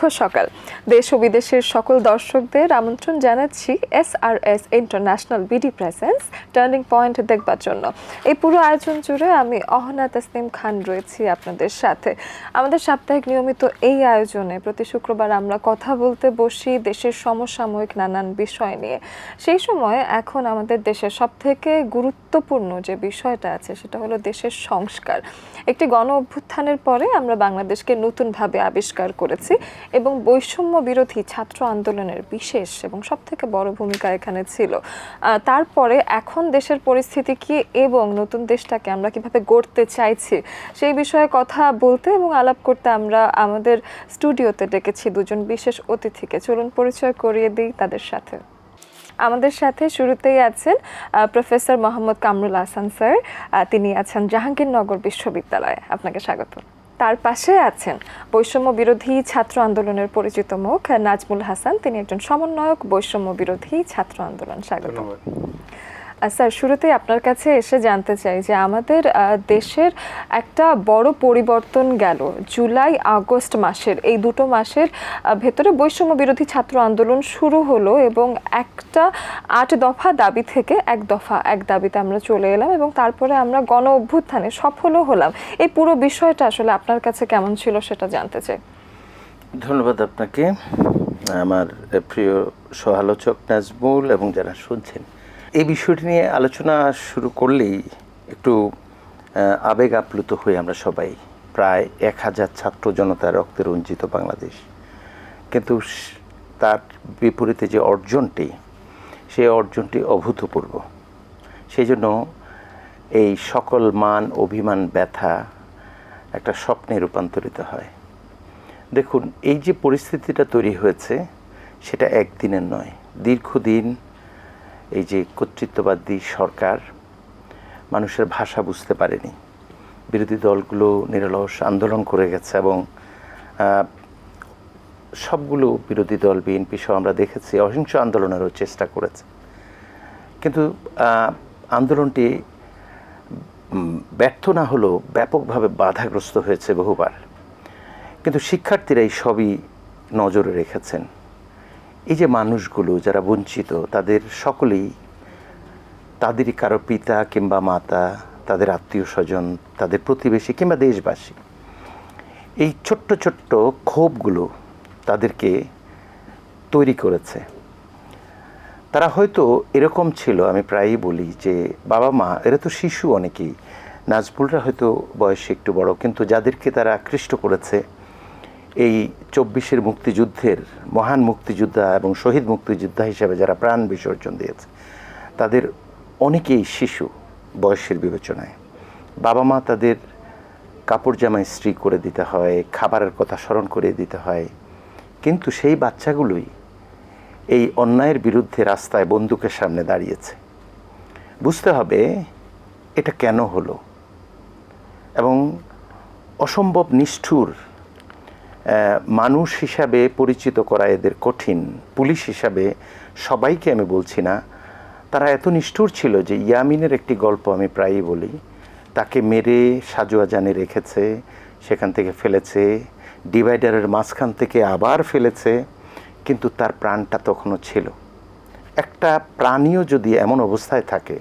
শুভ সকাল। দেশ ও বিদেশের সকল দর্শকদের আমন্ত্রণ জানাচ্ছি S R S international BD presents turning point দেখবার জন্য। এই পুরো আয়োজন জুড়ে আমি অহনা তাসনিম খান রয়েছি আপনাদের সাথে। আমাদের সাপ্তাহিক নিয়মিত এই আয়োজনে প্রতি শুক্রবার আমরা কথা বলতে বসি দেশের সমসাময়িক নানান বিষয় নিয়ে। সেই সময় এখন আমাদের দেশের সব থেকে গুরুত্বপূর্ণ যে বিষয়টা আছে সেটা হলো দেশের সংস্কার। একটি গণ অভ্যুত্থানের পরে আমরা বাংলাদেশকে নতুনভাবে আবিষ্কার করেছি। এবং বৈষম্য বিরোধী ছাত্র আন্দোলনের বিশেষ এবং সব থেকে বড় ভূমিকা এখানে ছিল। তারপরে এখন দেশের পরিস্থিতি কি এবং নতুন দেশটাকে আমরা কীভাবে গড়তে চাইছি সেই বিষয়ে কথা বলতে এবং আলাপ করতে আমরা আমাদের স্টুডিওতে ডেকেছি দুজন বিশেষ অতিথিকে। চলুন পরিচয় করিয়ে দিই তাদের সাথে। আমাদের সাথে শুরুতেই আছেন প্রফেসর মোহাম্মদ কামরুল হাসান স্যার। তিনি আছেন জাহাঙ্গীরনগর বিশ্ববিদ্যালয়ে। আপনাকে স্বাগত তার পাশে আছেন বৈষম্য বিরোধী ছাত্র আন্দোলনের পরিচিত মুখ নাজমুল হাসান। তিনি একজন সমন্বয়ক বৈষম্য বিরোধী ছাত্র আন্দোলন। স্বাগত স্যার, শুরুতেই আপনার কাছে এসে জানতে চাই যে আমাদের দেশের একটা বড় পরিবর্তন গেল জুলাই, আগস্ট মাসের। এই দুটো মাসের ভেতরে বৈষম্য বিরোধী ছাত্র আন্দোলন শুরু হলো এবং একটা আট দফা দাবি থেকে এক দফা এক দাবিতে আমরা চলে এলাম এবং তারপরে আমরা গণ অভ্যুত্থানে সফলও হলাম। এই পুরো বিষয়টা আসলে আপনার কাছে কেমন ছিল সেটা জানতে চাই। ধন্যবাদ আপনাকে। আমার প্রিয় সহালোচক নাজমুল এবং যারা শুনছেন এই বিষয়টি নিয়ে আলোচনা শুরু করলেই একটু আবেগ আপ্লুত হই আমরা সবাই। প্রায় এক হাজার ছাত্র জনতা রক্তে রঞ্জিত বাংলাদেশ। কিন্তু তার বিপরীতে যে অর্জনটি, সেই অর্জনটি অভূতপূর্ব। সেই জন্য এই সকল মান, অভিমান, ব্যথা একটা স্বপ্নে রূপান্তরিত হয়। দেখুন, এই যে পরিস্থিতিটা তৈরি হয়েছে, সেটা একদিনের নয়। দীর্ঘদিন এই যে কর্তৃত্ববাদী সরকার, মানুষের ভাষা বুঝতে পারেনি। বিরোধী দলগুলো নিরলস আন্দোলন করে গেছে এবং সবগুলো বিরোধী দল, বিএনপি সহ আমরা দেখেছি, অহিংস আন্দোলনেরও চেষ্টা করেছে। কিন্তু আন্দোলনটি ব্যর্থ না হলেও ব্যাপকভাবে বাধাগ্রস্ত হয়েছে বহুবার। কিন্তু শিক্ষার্থীরা এই সবই নজরে রেখেছেন। এই যে মানুষগুলো যারা বঞ্চিত, তাদের সকলেই, তাদেরই কারও পিতা কিংবা মাতা, তাদের আত্মীয় স্বজন, তাদের প্রতিবেশী কিংবা দেশবাসী, এই ছোট্ট ছোট্ট ক্ষোভগুলো তাদেরকে তৈরি করেছে। তারা হয়তো এরকম ছিল, আমি প্রায়ই বলি যে বাবা মা, এরা তো শিশু অনেকেই, নাজবুলরা হয়তো বয়সে একটু বড়, কিন্তু যাদেরকে তারা আকৃষ্ট করেছে এই চব্বিশের মুক্তিযুদ্ধের মহান মুক্তিযোদ্ধা এবং শহীদ মুক্তিযোদ্ধা হিসেবে যারা প্রাণ বিসর্জন দিয়েছে, তাদের অনেকেই শিশু বয়সের বিবেচনায়। বাবা মা তাদের কাপড় জামা ইস্ত্রি করে দিতে হয়, খাবারের কথা স্মরণ করে দিতে হয়। কিন্তু সেই বাচ্চাগুলোই এই অন্যায়ের বিরুদ্ধে রাস্তায় বন্দুকের সামনে দাঁড়িয়েছে। বুঝতে হবে এটা কেন হলো এবং অসম্ভব নিষ্ঠুর মানুষ হিসাবে পরিচিত করা এদের কঠিন। পুলিশ হিসাবে সবাইকে আমি বলছি না। তারা এত নিষ্ঠুর ছিল যে ইয়ামিনের একটি গল্প আমি প্রায়ই বলি। তাকে মেরে সাজুয়া জানে রেখেছে, সেখান থেকে ফেলেছে, ডিভাইডারের মাঝখান থেকে আবার ফেলেছে, কিন্তু তার প্রাণটা তখনও ছিল। একটা প্রাণীও যদি এমন অবস্থায় থাকে,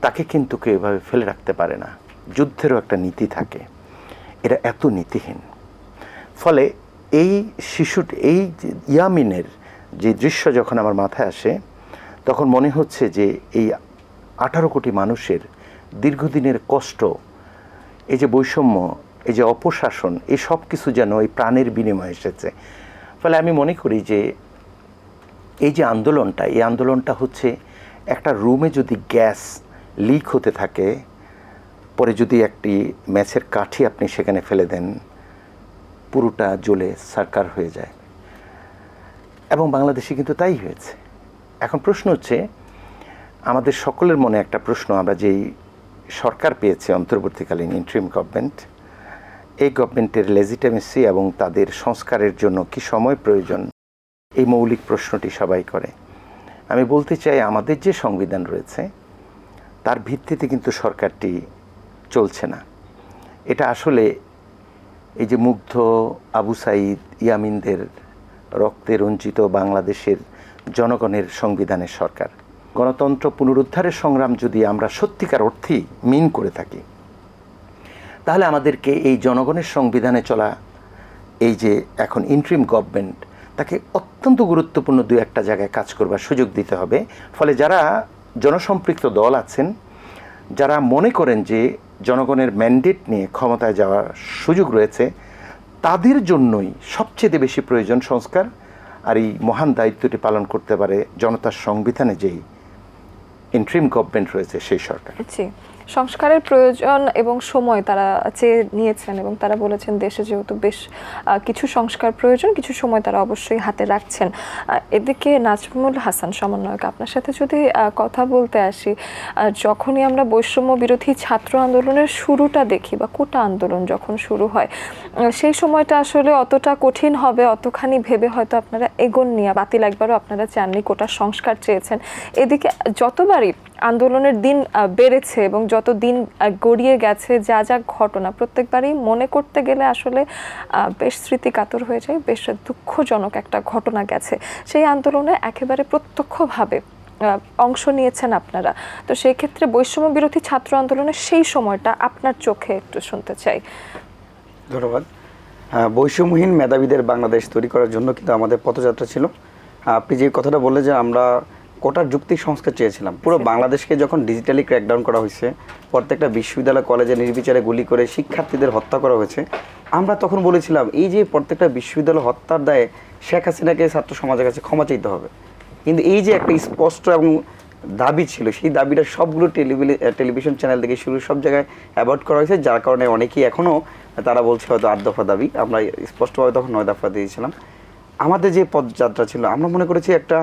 তাকে কিন্তু কেউ এভাবে ফেলে রাখতে পারে না। যুদ্ধেরও একটা নীতি থাকে। এরা এত নীতিহীন। ফলে এই শিশুটি, এই ইয়ামিনের যে দৃশ্য যখন আমার মাথায় আসে, তখন মনে হচ্ছে যে এই আঠারো কোটি মানুষের দীর্ঘদিনের কষ্ট, এই যে বৈষম্য, এই যে অপশাসন, এই সব কিছু যেন এই প্রাণের বিনিময়ে এসেছে। ফলে আমি মনে করি যে এই যে আন্দোলনটা, এই আন্দোলনটা হচ্ছে একটা রুমে যদি গ্যাস লিক হতে থাকে, পরে যদি একটি ম্যাচের কাঠি আপনি সেখানে ফেলে দেন পুরোটা জ্বলে সারকার হয়ে যায়। এবং বাংলাদেশে কিন্তু তাই হয়েছে। এখন প্রশ্ন হচ্ছে, আমাদের সকলের মনে একটা প্রশ্ন, আমরা যেই সরকার পেয়েছে অন্তর্বর্তীকালীন ইন্ট্রিম গভর্নমেন্ট এই গভর্নমেন্টের লেজিটেমেসি এবং তাদের সংস্কারের জন্য কি সময় প্রয়োজন, এই মৌলিক প্রশ্নটি সবাই করে। আমি বলতে চাই, আমাদের যে সংবিধান রয়েছে, তার ভিত্তিতে কিন্তু সরকারটি চলছে না। এটা আসলে এই যে মুগ্ধ আবু সাইদ ইয়ামিনদের রক্তে রঞ্জিত বাংলাদেশের জনগণের সংবিধানের সরকার। গণতন্ত্র পুনরুদ্ধারের সংগ্রাম যদি আমরা সত্যিকার অর্থেই মিন করে থাকি, তাহলে আমাদেরকে এই জনগণের সংবিধানে চলা, এই যে এখন ইন্ট্রিম গভর্নমেন্ট তাকে অত্যন্ত গুরুত্বপূর্ণ দু একটা জায়গায় কাজ করবার সুযোগ দিতে হবে। ফলে যারা জনসম্পৃক্ত দল আছেন, যারা মনে করেন যে জনগণের ম্যান্ডেট নিয়ে ক্ষমতায় যাওয়ার সুযোগ রয়েছে, তাদের জন্যই সবচেয়ে বেশি প্রয়োজন সংস্কার। আর এই মহান দায়িত্বটি পালন করতে পারে জনতার সংবিধানে যেই ইন্ট্রিম গভর্নমেন্ট রয়েছে সেই সরকার সংস্কারের প্রয়োজন এবং সময় তারা চেয়ে নিয়েছেন এবং তারা বলেছেন দেশে যেহেতু বেশ কিছু সংস্কার প্রয়োজন, কিছু সময় তারা অবশ্যই হাতে রাখছেন। এদিকে নাজমুল হাসান সমন্বয়ক, আপনার সাথে যদি কথা বলতে আসি যখনই আমরা বৈষম্য বিরোধী ছাত্র আন্দোলনের শুরুটা দেখি বা কোটা আন্দোলন যখন শুরু হয় সেই সময়টা আসলে অতটা কঠিন হবে, অতখানি ভেবে হয়তো আপনারা এগোন নিয়ে বাতিল একবারও আপনারা চাননি, কোটা সংস্কার চেয়েছেন। এদিকে যতবারই আন্দোলনের দিন বেড়েছে এবং যত দিন গড়িয়ে গেছে, যা যা ঘটনা প্রত্যেকবারই মনে করতে গেলে আসলে বেশ স্মৃতিকাতর হয়ে যায়, বেশ দুঃখজনক একটা ঘটনা গেছে। সেই আন্দোলনে একেবারে প্রত্যক্ষভাবে অংশ নিয়েছেন আপনারা। তো সেই ক্ষেত্রে বৈষম্য বিরোধী ছাত্র আন্দোলনের সেই সময়টা আপনার চোখে একটু শুনতে চাই। ধন্যবাদ। বৈষম্যহীন মেধাবীদের বাংলাদেশ তৈরি করার জন্য কিন্তু আমাদের পথযাত্রা ছিল। আপনি যে কথাটা বললেন যে আমরা কোটার যুক্তি সংস্কার চেয়েছিলাম। পুরো বাংলাদেশকে যখন ডিজিটালি ক্র্যাকডাউন করা হয়েছে প্রত্যেকটা বিশ্ববিদ্যালয় কলেজে নির্বিচারে গুলি করে শিক্ষার্থীদের হত্যা করা হয়েছে আমরা তখন বলেছিলাম এই যে প্রত্যেকটা বিশ্ববিদ্যালয় হত্যার দায়ে শেখ হাসিনাকে ছাত্র সমাজের কাছে ক্ষমা চাইতে হবে। কিন্তু এই যে একটা স্পষ্ট এবং দাবি ছিল সেই দাবিটা সবগুলো টেলিভিশন টেলিভিশন চ্যানেল থেকে শুরু সব জায়গায় অ্যাভয়েড করা হয়েছে যার কারণে অনেকেই এখনও তারা বলছে হয়তো আট দফা দাবি আমরা স্পষ্টভাবে তখন নয় দফা দিয়েছিলাম। আমাদের যে পদযাত্রা ছিল আমরা মনে করেছি একটা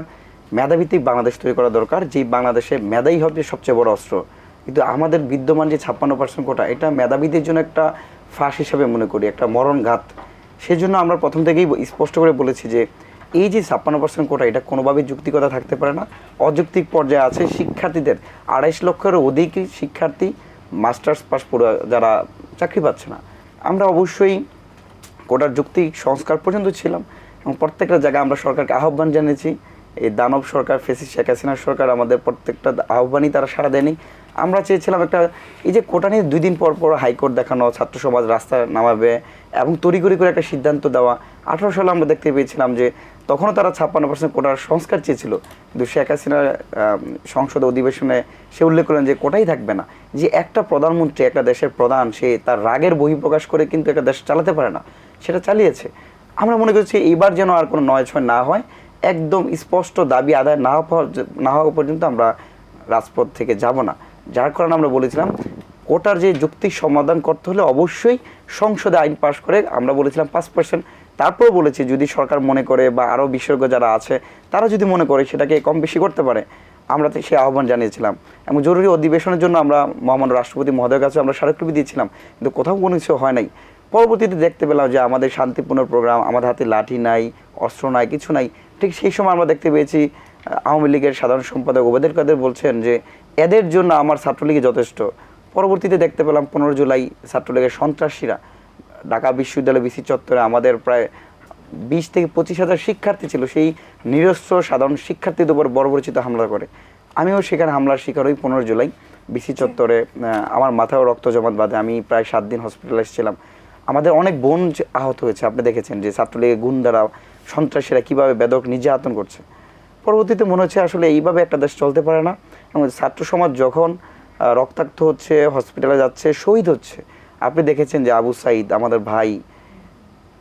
মেধাভিত্তিক বাংলাদেশ তৈরি করা দরকার যে বাংলাদেশে মেধাই হবে সবচেয়ে বড় অস্ত্র। কিন্তু আমাদের বিদ্যমান যে ছাপ্পান্ন পার্সেন্ট কোটা, এটা মেধাবীদের জন্য একটা ফাঁস হিসাবে মনে করি, একটা মরণঘাত। সেই জন্য আমরা প্রথম থেকেই স্পষ্ট করে বলেছি যে, এই যে ছাপ্পান্ন পার্সেন্ট কোটা, এটা কোনোভাবেই যুক্তিকতা থাকতে পারে না। অযৌক্তিক পর্যায়ে আছে শিক্ষার্থীদের। আড়াইশ লক্ষের অধিক শিক্ষার্থী মাস্টার্স পাস পড়ে যারা চাকরি পাচ্ছে না। আমরা অবশ্যই কোটার যুক্তি সংস্কার পর্যন্ত ছিলাম এবং প্রত্যেকটা জায়গায় আমরা সরকারকে আহ্বান জানিয়েছি। এই দানব সরকার, ফেসিস শেখ হাসিনার সরকার আমাদের প্রত্যেকটা আহ্বানই তারা সাড়া দেয়নি। আমরা চেয়েছিলাম একটা, এই যে কোটা নিয়ে দুই দিন পর পর হাইকোর্ট দেখানো, ছাত্র সমাজ রাস্তায় নামাবে এবং তড়িঘড়ি করে একটা সিদ্ধান্ত দেওয়া। আঠারো সালে আমরা দেখতে পেয়েছিলাম যে তখনও তারা ছাপ্পান্ন পার্সেন্ট কোটার সংস্কার চেয়েছিল। কিন্তু শেখ হাসিনার সংসদ অধিবেশনে সে উল্লেখ করেন যে কোটাই থাকবে না। যে একটা প্রধানমন্ত্রী, একটা দেশের প্রধান, সে তার রাগের বহিঃপ্রকাশ করে কিন্তু একটা দেশ চালাতে পারে না, সেটা চালিয়েছে। আমরা মনে করছি এইবার যেন আর কোনো নয় ছয় না হয়। একদম স্পষ্ট দাবি আদায় না হওয়া না হওয়া পর্যন্ত আমরা রাজপথ থেকে যাব না। যার কারণে আমরা বলেছিলাম, কোটার যে যুক্তি সমাধান করতে হলে অবশ্যই সংসদে আইন পাশ করে আমরা বলেছিলাম পাঁচ পার্সেন্ট তারপরেও বলেছি, যদি সরকার মনে করে বা আরও বিশেষজ্ঞ যারা আছে, তারা যদি মনে করে সেটাকে কম বেশি করতে পারে, আমরা সেই আহ্বান জানিয়েছিলাম। এবং জরুরি অধিবেশনের জন্য আমরা মহামান্য রাষ্ট্রপতি মহোদয়ের কাছে আমরা স্মারকলিপি দিয়েছিলাম, কিন্তু কোথাও কোনো কিছু হয় নাই। পরবর্তীতে দেখতে পেলাম যে আমাদের শান্তিপূর্ণ প্রোগ্রাম, আমাদের হাতে লাঠি নাই, অস্ত্র নাই, কিছু নাই। ঠিক সেই সময় আমরা দেখতে পেয়েছি আওয়ামী লীগের সাধারণ সম্পাদক ওবেদের কাদের বলছেন যে, এদের জন্য আমার ছাত্রলীগই যথেষ্ট। পরবর্তীতে দেখতে পেলাম পনেরো জুলাই ছাত্রলীগের সন্ত্রাসীরা, ঢাকা বিশ্ববিদ্যালয় বিসি চত্বরে আমাদের প্রায় বিশ থেকে পঁচিশ হাজার শিক্ষার্থী ছিল, সেই নিরস্ত্র সাধারণ শিক্ষার্থীদের উপর বর্বরচিত হামলা করে। আমিও সেখানে হামলার শিকার হই পনেরো জুলাই বিসি চত্বরে আমার মাথায় রক্ত জমাট বাঁধে, আমি প্রায় সাত দিন হসপিটালাইজ ছিলাম আমাদের অনেক বোন আহত হয়েছে, আপনি দেখেছেন যে ছাত্রলীগের গুন্ডারা সন্ত্রাসীরা কীভাবে বেদক নির্যাতন করছে। পরবর্তীতে মনে হচ্ছে আসলে এইভাবে একটা দেশ চলতে পারে না। এবং ছাত্র সমাজ যখন রক্তাক্ত হচ্ছে হসপিটালে যাচ্ছে, শহীদ হচ্ছে। আপনি দেখেছেন যে আবু সাইদ, আমাদের ভাই,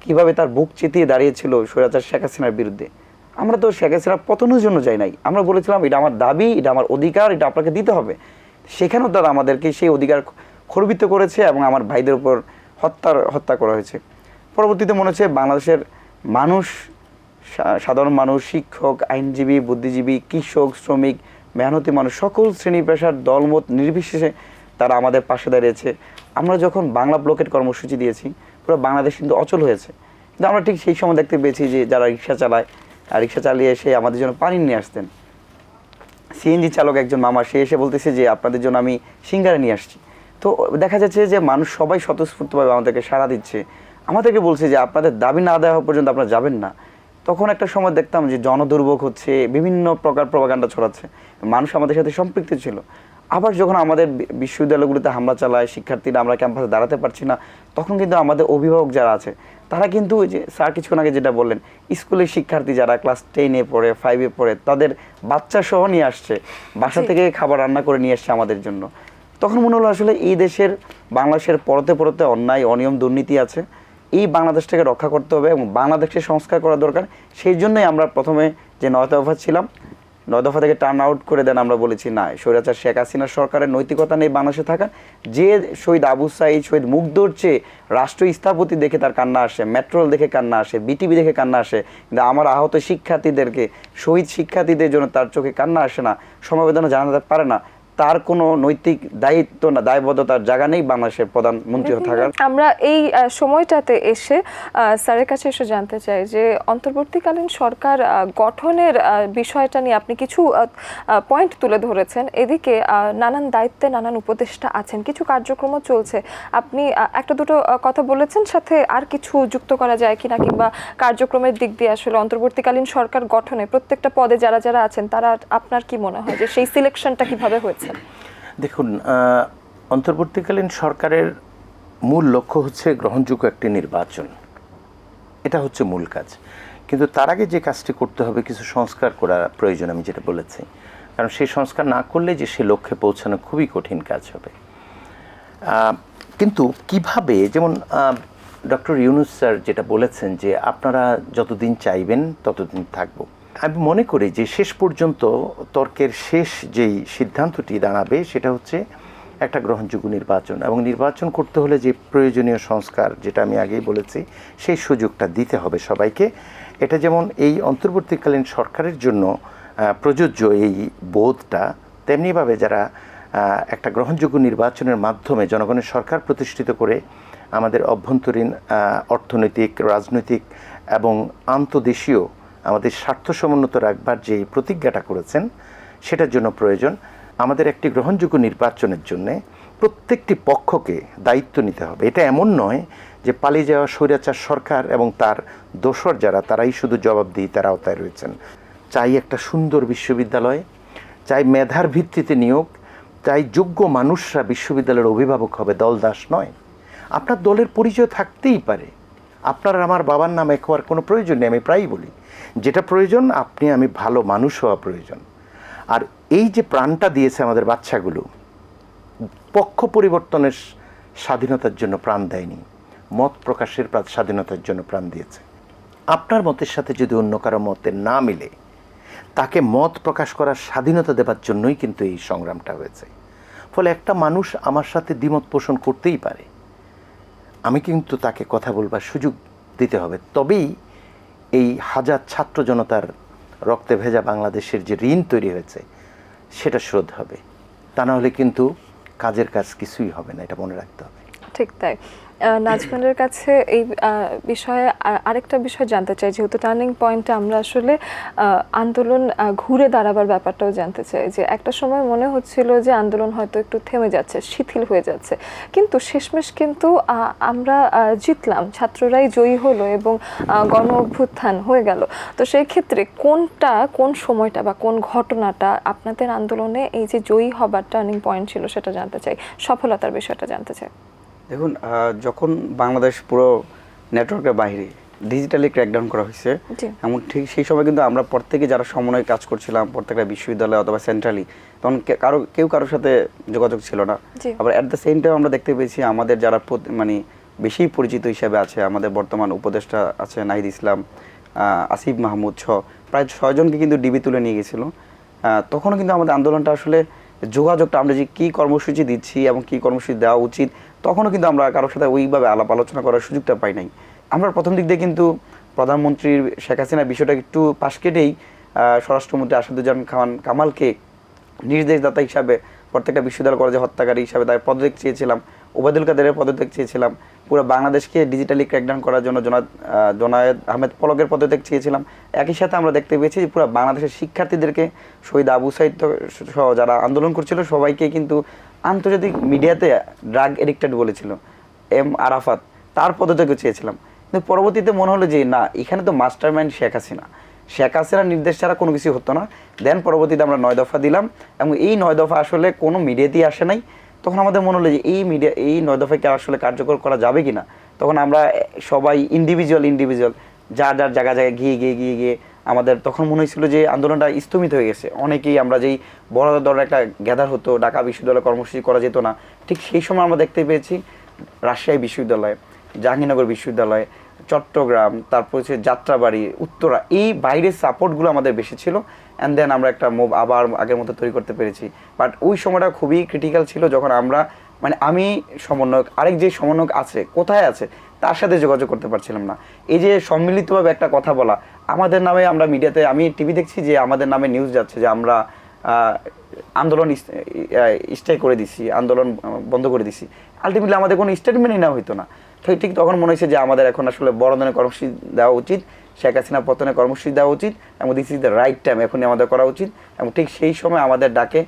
কীভাবে তার বুক চেতিয়ে দাঁড়িয়েছিল স্বৈরাচার শেখ হাসিনার বিরুদ্ধে। আমরা তো শেখ হাসিনার পতনের জন্য যাই নাই। আমরা বলেছিলাম, এটা আমার দাবি, এটা আমার অধিকার, এটা আপনাকে দিতে হবে। সেখানেও তারা আমাদেরকে সেই অধিকার খর্বিত করেছে এবং আমার ভাইদের উপর হত্যার, হত্যা করা হয়েছে। পরবর্তীতে মনে হচ্ছে বাংলাদেশের মানুষ সাধারণ মানুষ, শিক্ষক, আইনজীবী, বুদ্ধিজীবী, কৃষক, শ্রমিক, মেহনতি মানুষ, সকল শ্রেণি পেশার দলমত নির্বিশেষে তারা আমাদের পাশে দাঁড়িয়েছে। আমরা যখন বাংলা ব্লকেট কর্মসূচি দিয়েছি, পুরো বাংলাদেশ কিন্তু অচল হয়েছে। কিন্তু আমরা ঠিক সেই সময় দেখতে পেয়েছি যে যারা রিক্সা চালায়, আর রিক্সা চালিয়ে এসে আমাদের জন্য পানি নিয়ে আসতেন। সিএনজি চালক একজন মামা, সে এসে বলতেছে যে, আপনাদের জন্য আমি সিঙ্গারে নিয়ে আসছি। তো দেখা যাচ্ছে যে মানুষ সবাই স্বতঃস্ফূর্তভাবে আমাদেরকে সাড়া দিচ্ছে। আমাদেরকে বলছে যে আপনাদের দাবি না দেওয়া পর্যন্ত আপনারা যাবেন না। তখন একটা সময় দেখতাম যে জনদুর্ভোগ হচ্ছে বিভিন্ন প্রকার প্রভাকাণ্ডা ছড়াচ্ছে। মানুষ আমাদের সাথে সম্পৃক্ত ছিল। আবার যখন আমাদের বিশ্ববিদ্যালয়গুলোতে হামলা চালায় শিক্ষার্থীরা আমরা ক্যাম্পাসে দাঁড়াতে পারছি না তখন কিন্তু আমাদের অভিভাবক যারা আছে তারা কিন্তু ওই যে স্যার কিছুক্ষণ আগে যেটা বললেন স্কুলের শিক্ষার্থী যারা ক্লাস টেনে পড়ে ফাইভে পড়ে তাদের বাচ্চা সহ নিয়ে আসছে। বাসা থেকে খাবার রান্না করে নিয়ে আসছে আমাদের জন্য। তখন মনে হলো আসলে এই দেশের বাংলাদেশের পরতে পরতে অন্যায় অনিয়ম দুর্নীতি আছে। এই বাংলাদেশটাকে রক্ষা করতে হবে এবং বাংলাদেশকে সংস্কার করা দরকার। সেই জন্যই আমরা প্রথমে যে নয় দফা ছিলাম নয় দফা থেকে টার্ন আউট করে দেন আমরা বলেছি, না, স্বৈরাচার শেখ হাসিনার সরকারের নৈতিকতা নেই বাংলাদেশে থাকা। যে শহীদ আবু সাইদ, শহীদ মুগ্ধর চেয়ে রাষ্ট্র স্থাপতি দেখে তার কান্না আসে, মেট্রোল দেখে কান্না আসে, বিটিভি দেখে কান্না আসে, কিন্তু আমার আহত শিক্ষার্থীদেরকে, শহীদ শিক্ষার্থীদের জন্য তার চোখে কান্না আসে না, সমবেদনা জানাতে পারে না। তার কোনো নৈতিক দায়িত্ব না, দায়বদ্ধতার জায়গা নেই বাংলাদেশের প্রধানমন্ত্রী থাকার। আমরা এই সময়টাতে এসে স্যারের কাছে এসে জানতে চাই যে অন্তর্বর্তীকালীন সরকার গঠনের বিষয়টা নিয়ে আপনি কিছু পয়েন্ট তুলে ধরেছেন। এদিকে নানান দায়িত্বে নানান উপদেষ্টা আছেন, কিছু কার্যক্রমও চলছে। আপনি একটা দুটো কথা বলেছেন, সাথে আর কিছু যুক্ত করা যায় কিনা কিংবা কার্যক্রমের দিক দিয়ে আসলে অন্তর্বর্তীকালীন সরকার গঠনে প্রত্যেকটা পদে যারা যারা আছেন, তারা আপনার কি মনে হয় যে সেই সিলেকশনটা কীভাবে হয়েছে? দেখুন অন্তর্বর্তীকালীন সরকারের মূল লক্ষ্য হচ্ছে গ্রহণযোগ্য একটি নির্বাচন। এটা হচ্ছে মূল কাজ। কিন্তু তার আগে যে কাজটি করতে হবে, কিছু সংস্কার করা প্রয়োজন, আমি যেটা বলেছি। কারণ সেই সংস্কার না করলে যে সে লক্ষ্যে পৌঁছানো খুবই কঠিন কাজ হবে। কিন্তু কীভাবে, যেমন ডক্টর ইউনুস স্যার যেটা বলেছেন যে আপনারা যতদিন চাইবেন, ততদিন থাকব। আমি মনে করি যে শেষ পর্যন্ত তর্কের শেষ যেই সিদ্ধান্তটি দাঁড়াবে সেটা হচ্ছে একটা গ্রহণযোগ্য নির্বাচন এবং নির্বাচন করতে হলে যে প্রয়োজনীয় সংস্কার যেটা আমি আগেই বলেছি, সেই সুযোগটা দিতে হবে সবাইকে। এটা যেমন এই অন্তর্বর্তীকালীন সরকারের জন্য প্রযোজ্য এই বোধটা, তেমনিভাবে যারা একটা গ্রহণযোগ্য নির্বাচনের মাধ্যমে জনগণের সরকার প্রতিষ্ঠিত করে আমাদের অভ্যন্তরীণ অর্থনৈতিক, রাজনৈতিক এবং আন্তদেশীয় আমাদের স্বার্থ সমুন্নত রাখবার যে প্রতিজ্ঞাটা করেছেন, সেটার জন্য প্রয়োজন। আমাদের একটি গ্রহণযোগ্য নির্বাচনের জন্য প্রত্যেকটি পক্ষকে দায়িত্ব নিতে হবে। এটা এমন নয় যে পালিয়ে যাওয়া স্বৈরাচার সরকার এবং তার দোসর যারা, তারাই শুধু জবাবদিহি, তার আওতায় রয়েছেন। চাই একটা সুন্দর বিশ্ববিদ্যালয়, চাই মেধার ভিত্তিতে নিয়োগ, চাই যোগ্য মানুষরা বিশ্ববিদ্যালয়ের অভিভাবক হবে, দল দাস নয়। আপনার দলের পরিচয় থাকতেই পারে। আপনার আমার বাবার নামে হওয়ার কোনো প্রয়োজন নেই, আমি প্রায়ই বলি। যেটা প্রয়োজন, আপনি, আমি ভালো মানুষ হওয়া প্রয়োজন। আর এই যে প্রাণটা দিয়েছে আমাদের বাচ্চাগুলো, পক্ষ পরিবর্তনের স্বাধীনতার জন্য প্রাণ দেয়নি। মত প্রকাশের স্বাধীনতার জন্য প্রাণ দিয়েছে। আপনার মতের সাথে যদি অন্য কারও মতের না মিলে, তাকে মত প্রকাশ করার স্বাধীনতা দেবার জন্যই কিন্তু এই সংগ্রামটা হয়েছে। ফলে একটা মানুষ আমার সাথে দ্বিমত পোষণ করতেই পারে। আমি কিন্তু তাকে কথা বলবার সুযোগ দিতে হবে। তবেই এই হাজার ছাত্র জনতার রক্তে ভেজা বাংলাদেশের যে ঋণ তৈরি হয়েছে, সেটা শোধ হবে। তা না হলে কিন্তু কাজের কাজ কিছুই হবে না, এটা মনে রাখতে হবে। ঠিক তাই। নাজমুলের কাছে এই বিষয়ে আরেকটা বিষয় জানতে চাই। যেহেতু টার্নিং পয়েন্টে আমরা আসলে আন্দোলন ঘুরে দাঁড়াবার ব্যাপারটাও জানতে চাই। যে একটা সময় মনে হচ্ছিল যে আন্দোলন হয়তো একটু থেমে যাচ্ছে, শিথিল হয়ে যাচ্ছে। কিন্তু শেষমেশ কিন্তু আমরা জিতলাম। ছাত্ররাই জয়ী হলো এবং গণ অভ্যুত্থান হয়ে গেল। তো সেই ক্ষেত্রে কোনটা, কোন সময়টা বা কোন ঘটনাটা আপনাদের আন্দোলনে এই যে জয়ী হবার টার্নিং পয়েন্ট ছিল সেটা জানতে চাই। সফলতার বিষয়টা জানতে চাই। দেখুন যখন বাংলাদেশ পুরো নেটওয়ার্কের বাইরে ডিজিটালি ক্র্যাকডাউন করা হয়েছে এমন ঠিক সেই সময় কিন্তু আমরা প্রত্যেকে যারা সমন্বয়ে কাজ করছিলাম প্রত্যেকটা বিশ্ববিদ্যালয় অথবা সেন্ট্রালি তখন কারও কেউ কারোর সাথে যোগাযোগ ছিল না। আবার অ্যাট দ্য সেম টাইম আমরা দেখতে পেয়েছি আমাদের যারা মানে বেশি পরিচিত হিসেবে আছে আমাদের বর্তমান উপদেষ্টা আছে নাহিদ ইসলাম আসিফ মাহমুদ ছ প্রায় ছয়জনকে কিন্তু ডিবি তুলে নিয়ে গেছিল। তখনও কিন্তু আমাদের আন্দোলনটা আসলে যোগাযোগটা আমরা যে কী কর্মসূচি দিচ্ছি এবং কী কর্মসূচি দেওয়া উচিত তখনও কিন্তু আমরা কারোর সাথে ওইভাবে আলাপ আলোচনা করার সুযোগটা পাই নাই। আমরা প্রথম দিক দিয়ে কিন্তু প্রধানমন্ত্রীর শেখ হাসিনার বিষয়টা একটু পাশ কেটেই স্বরাষ্ট্রমন্ত্রী আসাদুজ্জামান খান কামালকে নির্দেশদাতা হিসাবে প্রত্যেকটা বিশ্ববিদ্যালয় কলেজে হত্যাকারী হিসাবে তার পদত্যাগ চেয়েছিলাম ওবায়দুল কাদেরের পদত্যাগ চেয়েছিলাম পুরো বাংলাদেশকে ডিজিটালি ক্র্যাকডাউন করার জন্য আহ, জোনায়েদ আহমেদ পলকের পদত্যাগ চেয়েছিলাম। একই সাথে আমরা দেখতে পেয়েছি যে পুরো বাংলাদেশের শিক্ষার্থীদেরকে শহীদ আবু সাহিত্য সহ যারা আন্দোলন করছিল সবাইকে কিন্তু আন্তর্জাতিক মিডিয়াতে ড্রাগ এডিক্টেড বলেছিল, এম আরাফাত। তার পদত্যাগ চেয়েছিলাম। কিন্তু পরবর্তীতে মনে হলো যে, না, এখানে তো মাস্টার মাইন্ড শেখ হাসিনা। শেখ হাসিনার নির্দেশ ছাড়া কোনো কিছু হতো না। দেন পরবর্তীতে আমরা নয় দফা দিলাম এবং এই নয় দফা আসলে কোনো মিডিয়াতেই আসে নাই। তখন আমাদের মনে হলো যে, এই মিডিয়া, এই নয় দফাকে আসলে কার্যকর করা যাবে কিনা? তখন আমরা সবাই ইন্ডিভিজুয়াল ইন্ডিভিজুয়াল যার যার জায়গা জায়গায় গিয়ে গিয়ে গিয়ে গিয়ে আমাদের তখন মনে হয়েছিল যে আন্দোলনটা স্থমিত হয়ে গেছে। অনেকেই আমরা যেই বড় ধরনের একটা গ্যাদার হতো, ঢাকা বিশ্ববিদ্যালয়ে কর্মসূচি করা যেত না, ঠিক সেই সময় আমরা দেখতে পেয়েছি রাজশাহী বিশ্ববিদ্যালয়, জাহাঙ্গীরনগর বিশ্ববিদ্যালয়, চট্টগ্রাম, তারপর হচ্ছে যাত্রাবাড়ি, উত্তরা, এই বাইরের সাপোর্টগুলো আমাদের বেশি ছিল। অ্যান্ড দেন আমরা একটা মুভ আবার আগের মতো তৈরি করতে পেরেছি। বাট ওই সময়টা খুবই ক্রিটিক্যাল ছিল যখন আমরা মানে আমি সমন্বয়ক, আরেক যে সমন্বয়ক আছে, কোথায় আছে? তার সাথে যোগাযোগ করতে পারছিলাম না। এই যে সম্মিলিতভাবে একটা কথা বলা, আমাদের নামে আমরা মিডিয়াতে, আমি টিভি দেখছি যে আমাদের নামে নিউজ যাচ্ছে, যে আমরা আন্দোলন স্টে করে দিছি, আন্দোলন বন্ধ করে দিছি। আলটিমেটলি আমাদের কোনো স্টেটমেন্টই নেওয়া হইতো না। তো ঠিক তখন মনে হয়েছে যে আমাদের এখন আসলে বড় ধরনের কর্মসূচি দেওয়া উচিত, শেখ হাসিনা পতনের কর্মসূচি দেওয়া উচিত, এবং this is the right time এখনই আমাদের করা উচিত, এবং ঠিক সেই সময় আমাদের ডাকে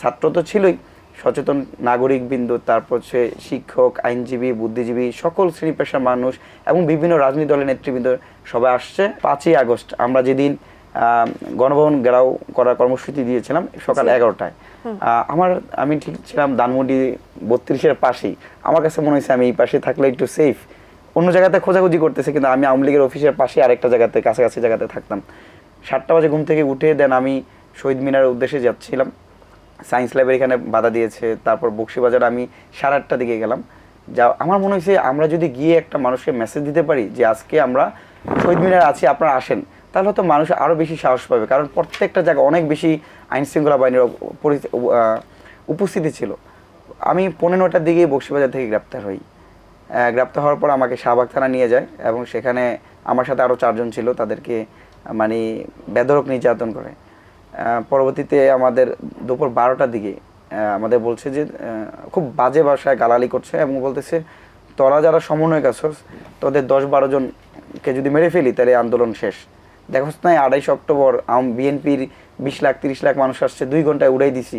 ছাত্র তো ছিলই। সচেতন নাগরিক বিন্দু তারপর হচ্ছে শিক্ষক আইনজীবী বুদ্ধিজীবী সকল শ্রেণি পেশার মানুষ এবং বিভিন্ন রাজনৈতিক দলের নেতৃবৃন্দ সবাই আসছে পাঁচই আগস্ট। আমরা যেদিন আহ, গণভবন ঘেরাও করার কর্মসূচি দিয়েছিলাম সকাল এগারোটায়। আহ, আমার আমি ঠিক ছিলাম ধানমন্ডি বত্রিশের পাশেই। আমার কাছে মনে হয়েছে আমি এই পাশে থাকলে একটু সেফ অন্য জায়গাতে খোঁজাখুঁজি করতেছে কিন্তু আমি আওয়ামী লীগের অফিসের পাশে আরেকটা জায়গাতে কাছাকাছি জায়গাতে থাকতাম। সাতটা বাজে ঘুম থেকে উঠে দেন আমি শহীদ মিনারের উদ্দেশ্যে যাচ্ছিলাম। সায়েন্স ল্যাবের এখানে বাধা দিয়েছে, তারপর বক্সিবাজার আমি সাড়ে আটটা দিকে গেলাম। যা, আমার মনে হয়েছে আমরা যদি গিয়ে একটা মানুষকে মেসেজ দিতে পারি যে আজকে আমরা শহীদ মিনার আছি, আপনারা আসেন, তাহলে হয়তো মানুষ আরও বেশি সাহস পাবে। কারণ প্রত্যেকটা জায়গায় অনেক বেশি আইন শৃঙ্খলা বাহিনীর উপস্থিতি ছিল। আমি পনেরোটার দিকে বক্সিবাজার থেকে গ্রেপ্তার হই। গ্রেপ্তার হওয়ার পর আমাকে শাহবাগ থানা নিয়ে যায় এবং সেখানে আমার সাথে আরও চারজন ছিল, তাদেরকে মানে বেদরক নির্যাতন করে। পরবর্তীতে আমাদের দুপুর বারোটার দিকে আমাদের বলছে যে খুব বাজে ভাষায় গালালি করছে এবং বলতেছে তোরা যারা সমন্বয়ক আছস তোদের দশ বারো জনকে যদি মেরে ফেলি তাহলে আন্দোলন শেষ। দেখোস না আড়াইশে অক্টোবর আম বিএনপির বিশ লাখ তিরিশ লাখ মানুষ আসছে দুই ঘন্টায় উড়াই দিছি।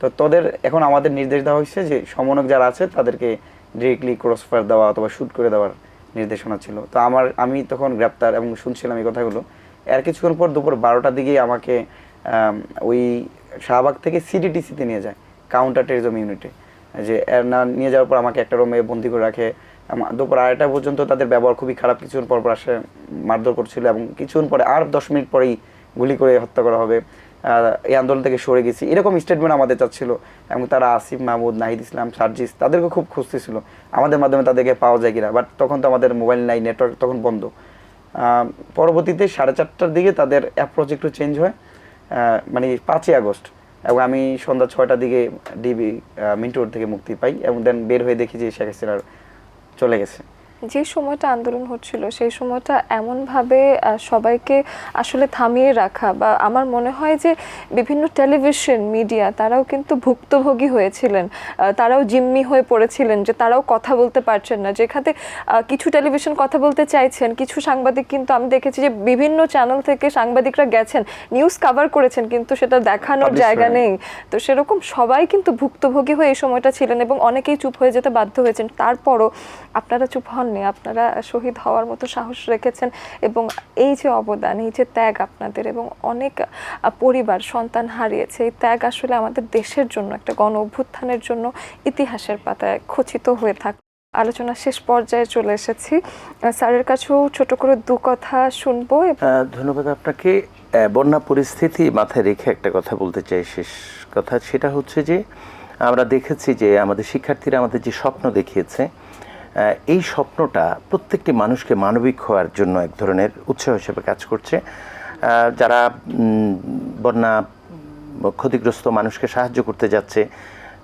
তো তোদের এখন আমাদের নির্দেশ দেওয়া হয়েছে যে সমন্বয়ক যারা আছে তাদেরকে ডিরেক্টলি ক্রস ফায়ার দেওয়া অথবা শ্যুট করে দেওয়ার নির্দেশনা ছিল। তো আমার আমি তখন গ্রেপ্তার এবং শুনছিলাম এই কথাগুলো। এর কিছুক্ষণ পর দুপুর বারোটার দিকেই আমাকে আম, ওই শাহবাগ থেকে সিডিটিসিতে নিয়ে যায় কাউন্টার টেরিজম ইউনিটে যে না নিয়ে যাওয়ার পর আমাকে একটা রুমে বন্দি করে রাখে। দুপুর আড়াইটা পর্যন্ত তাদের ব্যবহার খুবই খারাপ কিছুক্ষণ পর পর আসে, মারধর করছিল এবং কিছুক্ষণ পরে আর দশ মিনিট পরেই গুলি করে হত্যা করা হবে। এই আন্দোলন থেকে সরে গেছি। এরকম স্টেটমেন্ট আমাদের চাচ্ছিল এবং তারা আসিফ, মাহমুদ, নাহিদ ইসলাম, সার্জিস তাদেরকে খুব খুঁজতেছিল আমাদের মাধ্যমে তাদেরকে পাওয়া যায় কিনা বাট তখন তো আমাদের মোবাইল নাই নেটওয়ার্ক তখন বন্ধ। পরবর্তীতে সাড়ে চারটার দিকে তাদের অ্যাপ্রোচ একটু চেঞ্জ হয়। মানে পাঁচই আগস্ট। এবং আমি সন্ধ্যা ছয়টার দিকে ডিবি মিন্টুর থেকে মুক্তি পাই এবং দেন বের হয়ে দেখি যে শেখ হাসিনার চলে গেছে। যে সময়টা আন্দোলন হচ্ছিল সেই সময়টা এমনভাবে সবাইকে আসলে থামিয়ে রাখা বা আমার মনে হয় যে বিভিন্ন টেলিভিশন মিডিয়া তারাও কিন্তু ভুক্তভোগী হয়েছিলেন। তারাও জিম্মি হয়ে পড়েছিলেন যে তারাও কথা বলতে পারছেন না। যেখানে কিছু টেলিভিশন কথা বলতে চাইছেন কিছু সাংবাদিক কিন্তু আমি দেখেছি যে বিভিন্ন চ্যানেল থেকে সাংবাদিকরা গেছেন নিউজ কভার করেছেন কিন্তু সেটা দেখানোর জায়গা নেই। তো সেরকম সবাই কিন্তু ভুক্তভোগী হয়ে এই সময়টা ছিলেন এবং অনেকেই চুপ হয়ে যেতে বাধ্য হয়েছেন। তারপরও আপনারা চুপ হননি আপনারা শহীদ হওয়ার মতো সাহস রেখেছেন এবং এই যে অবদান, এই যে ত্যাগ আপনাদের এবং অনেক পরিবার, সন্তান হারিয়েছে, এই ত্যাগ আসলে আমাদের দেশের জন্য, একটা গণ অভ্যুত্থানের জন্য ইতিহাসের পাতায় খচিত হয়ে থাক। আলোচনা শেষ পর্যায়ে চলে এসেছি। স্যারের কাছেও ছোট করে দু কথা শুনব ধন্যবাদ আপনাকে। বন্যা পরিস্থিতি মাথায় রেখে একটা কথা বলতে চাই, শেষ কথা। সেটা হচ্ছে যে, আমরা দেখেছি যে আমাদের শিক্ষার্থীরা আমাদের যে স্বপ্ন দেখিয়েছে এই স্বপ্নটা প্রত্যেকটি মানুষকে মানবিক হওয়ার জন্য এক ধরনের উৎসাহ হিসেবে কাজ করছে। যারা বন্যা ক্ষতিগ্রস্ত মানুষকে সাহায্য করতে যাচ্ছে,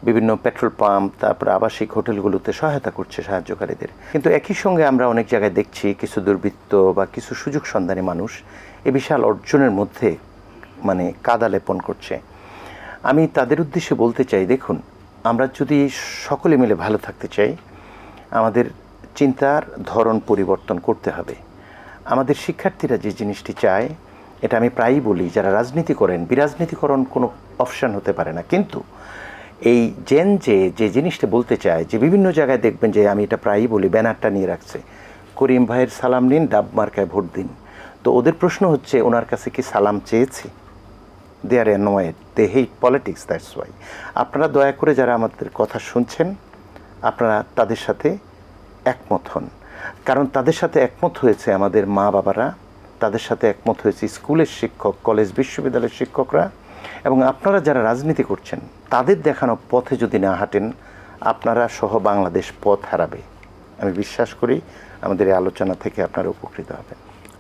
বিভিন্ন পেট্রোল পাম্প, তারপর আবাসিক হোটেলগুলোতে সহায়তা করছে সাহায্যকারীদের। কিন্তু একই সঙ্গে আমরা অনেক জায়গায় দেখছি কিছু দুর্বৃত্ত বা কিছু সুযোগ সন্ধানী মানুষ এ বিশাল অর্জনের মধ্যে মানে কাদা লেপন করছে। আমি তাদের উদ্দেশ্যে বলতে চাই, দেখুন, আমরা যদি সকলে মিলে ভালো থাকতে চাই আমাদের চিন্তার ধরন পরিবর্তন করতে হবে। আমাদের শিক্ষার্থীরা যে জিনিসটি চায়, এটা আমি প্রায়ই বলি, যারা রাজনীতি করেন, বিরাজনীতিকরণ কোনো অপশান হতে পারে না। কিন্তু এই জেন যে যে জিনিসটা বলতে চায়, যে বিভিন্ন জায়গায় দেখবেন যে আমি এটা প্রায়ই বলি, ব্যানারটা নিয়ে রাখছে, করিম ভাইয়ের সালাম নিন, ডাব মার্কায় ভোট দিন। তো ওদের প্রশ্ন হচ্ছে, ওনার কাছে কি সালাম চেয়েছি? They are annoyed they hate politics that's why আপনারা দয়া করে যারা আমাদের কথা শুনছেন আপনারা তাদের সাথে একমত হন। কারণ তাদের সাথে একমত হয়েছে আমাদের মা বাবারা, তাদের সাথে একমত হয়েছে স্কুলের শিক্ষক, কলেজ বিশ্ববিদ্যালয়ের শিক্ষকরা, এবং আপনারা যারা রাজনীতি করছেন, তাদের দেখানো পথে যদি না হাঁটেন, আপনারা সহ বাংলাদেশ পথ হারাবে। আমি বিশ্বাস করি আমাদের এই আলোচনা থেকে আপনারা উপকৃত হবেন।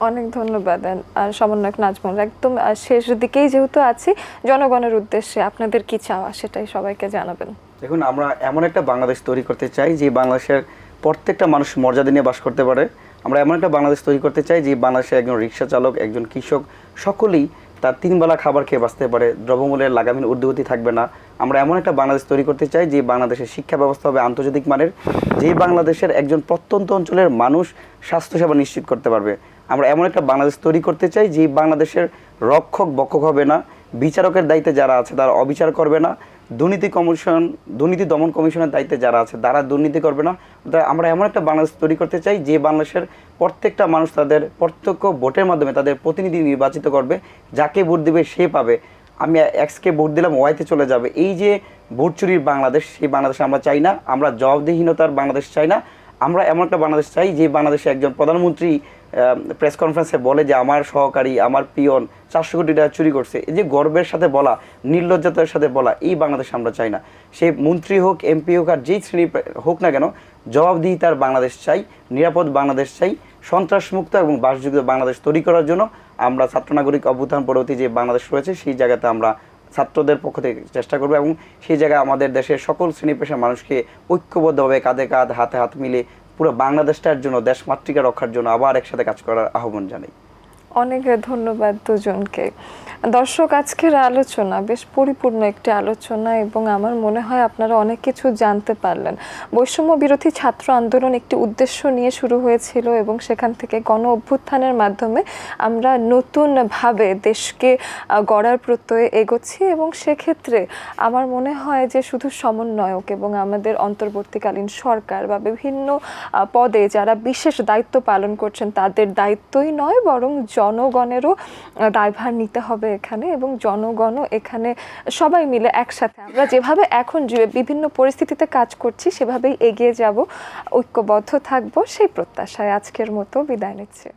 অনেক ধন্যবাদ আর সমন্বয়ক নাজমুল। একদম শেষ দিকেই যেহেতু আছি, জনগণের উদ্দেশ্যে আপনাদের কি চাওয়া সেটাই সবাইকে জানাবেন। দেখুন, আমরা এমন একটা বাংলাদেশ তৈরি করতে চাই যে বাংলাদেশের প্রত্যেকটা মানুষ মর্যাদা নিয়ে বাস করতে পারে। আমরা এমন একটা বাংলাদেশ তৈরি করতে চাই যে বাংলাদেশে একজন রিক্সা চালক, একজন কৃষক, সকলেই তার তিনবেলা খাবার খেয়ে বাঁচতে পারে। দ্রব্যমূল্যের লাগামহীন ঊর্ধ্বগতি থাকবে না। আমরা এমন একটা বাংলাদেশ তৈরি করতে চাই যে বাংলাদেশের শিক্ষা ব্যবস্থা হবে আন্তর্জাতিক মানের, যে বাংলাদেশের একজন প্রত্যন্ত অঞ্চলের মানুষ স্বাস্থ্যসেবা নিশ্চিত করতে পারবে। আমরা এমন একটা বাংলাদেশ তৈরি করতে চাই যে বাংলাদেশের রক্ষক বক্ষক হবে না। বিচারকের দায়িত্বে যারা আছে তারা অবিচার করবে না। দুর্নীতি কমিশন, দুর্নীতি দমন কমিশনের দায়িত্বে যারা আছে, তারা দুর্নীতি করবে না। আমরা এমন একটা বাংলাদেশ তৈরি করতে চাই, যে বাংলাদেশের প্রত্যেকটা মানুষ তাদের প্রত্যক্ষ ভোটের মাধ্যমে তাদের প্রতিনিধি নির্বাচিত করবে, যাকে ভোট দেবে সে পাবে। আমি এক্সকে ভোট দিলাম ওয়াইতে চলে যাবে। এই যে ভোট চুরির বাংলাদেশ, সেই বাংলাদেশ আমরা চাই না। আমরা জবাবদিহীনতার বাংলাদেশ চাই না। আমরা এমন একটা বাংলাদেশ চাই, যে বাংলাদেশে একজন প্রধানমন্ত্রী প্রেস কনফারেন্সে বলে যে, আমার সহকারী, আমার পিয়ন চারশো কোটি টাকা চুরি করছে। এই যে গর্বের সাথে বলা, নির্লজ্জতার সাথে বলা, এই বাংলাদেশ আমরা চাই না। সে মন্ত্রী হোক এমপি হোক, আর যেই শ্রেণি হোক না কেন, জবাবদিহিতার বাংলাদেশ চাই, নিরাপদ বাংলাদেশ চাই, সন্ত্রাসমুক্ত এবং বাসযোগ্য বাংলাদেশ তৈরি করার জন্য আমরা ছাত্র নাগরিক অভ্যুত্থান পরবর্তী যে বাংলাদেশ রয়েছে, সেই জায়গাতে আমরা ছাত্রদের পক্ষ থেকে চেষ্টা করব এবং সেই জায়গায় আমাদের দেশের সকল শ্রেণি পেশার মানুষকে ঐক্যবদ্ধভাবে কাঁধে কাঁধ, হাতে হাত মিলে পুরো বাংলাদেশটার জন্য দেশ মাতৃকা রক্ষার জন্য আবার একসাথে কাজ করার আহ্বান জানাই। অনেক ধন্যবাদ দুজনকে। দর্শক, আজকের আলোচনা বেশ পরিপূর্ণ একটি আলোচনা এবং আমার মনে হয় আপনারা অনেক কিছু জানতে পারলেন। বৈষম্য বিরোধী ছাত্র আন্দোলন একটি উদ্দেশ্য নিয়ে শুরু হয়েছিল এবং সেখান থেকে গণ অভ্যুত্থানের মাধ্যমে আমরা নতুনভাবে দেশকে গড়ার প্রত্যয়ে এগোচ্ছি এবং সেক্ষেত্রে আমার মনে হয় যে শুধু সমন্বয়ক এবং আমাদের অন্তর্বর্তীকালীন সরকার বা বিভিন্ন পদে যারা বিশেষ দায়িত্ব পালন করছেন তাদের দায়িত্বই নয়, বরং জনগণেরও দায়ভার নিতে হবে এখানে এবং জনগণও এখানে সবাই মিলে একসাথে। আমরা যেভাবে এখন বিভিন্ন পরিস্থিতিতে কাজ করছি, সেভাবেই এগিয়ে যাব, ঐক্যবদ্ধ থাকব, সেই প্রত্যাশায় আজকের মতো বিদায় নিচ্ছি।